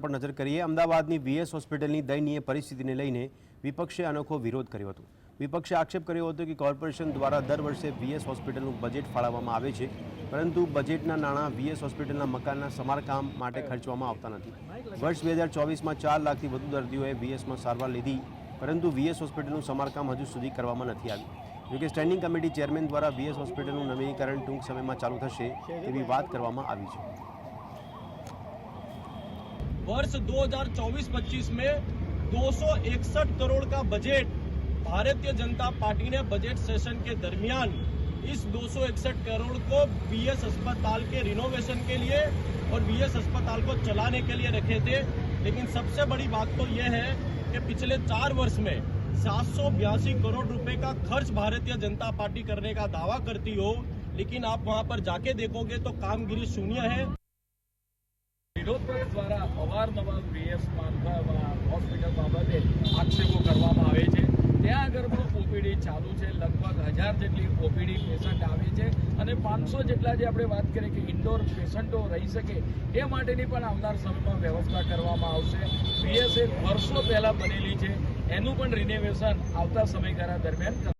પર નજર કરીએ, અમદાવાદની વીએસ હોસ્પિટલની દયનીય પરિસ્થિતિને લઈને વિપક્ષે અનોખો વિરોધ કર્યો હતો. વિપક્ષે આક્ષેપ કર્યો હતો કે કોર્પોરેશન દ્વારા દર વર્ષે વીએસ હોસ્પિટલનું બજેટ ફાળવવામાં આવે છે, પરંતુ બજેટના નાણાં વીએસ હોસ્પિટલના મકાનના સમારકામ માટે ખર્ચવામાં આવતા નથી. વર્ષ બે હજાર ચોવીસમાં ચાર લાખથી વધુ દર્દીઓએ વીએસમાં સારવાર લીધી, પરંતુ વીએસ હોસ્પિટલનું સમારકામ હજુ સુધી કરવામાં નથી આવ્યું. જોકે સ્ટેન્ડિંગ કમિટી ચેરમેન દ્વારા વીએસ હોસ્પિટલનું નવીનીકરણ ટૂંક સમયમાં ચાલુ થશે તેવી વાત કરવામાં આવી છે. वर्ष 2024-25 में 261 करोड़ का बजट भारतीय जनता पार्टी ने बजट सेशन के दरमियान इस 261 करोड़ को बीएस अस्पताल के रिनोवेशन के लिए और बीएस अस्पताल को चलाने के लिए रखे थे। लेकिन सबसे बड़ी बात तो यह है कि पिछले चार वर्ष में सात सौ बयासी करोड़ रुपए का खर्च भारतीय जनता पार्टी करने का दावा करती हो, लेकिन आप वहाँ पर जाके देखोगे तो कामगिरी शून्य है। વિરોધ પક્ષ દ્વારા અવારનવાર વીએસ હોસ્પિટલ બાબતે આક્ષેપો કરવામાં આવે છે. ત્યાં આગળ ઓપીડી ચાલુ છે. લગભગ હજાર જેટલી ઓપીડી પેશન્ટ આવે છે અને પાંચસો જેટલા જે આપણે વાત કરીએ કે ઇન્ડોર પેશન્ટો રહી શકે એ માટેની પણ આવનાર સમયમાં વ્યવસ્થા કરવામાં આવશે. વીએસ એક વર્ષો પહેલા બનેલી છે. એનું પણ રિનેવેશન આવતા સમયગાળા દરમિયાન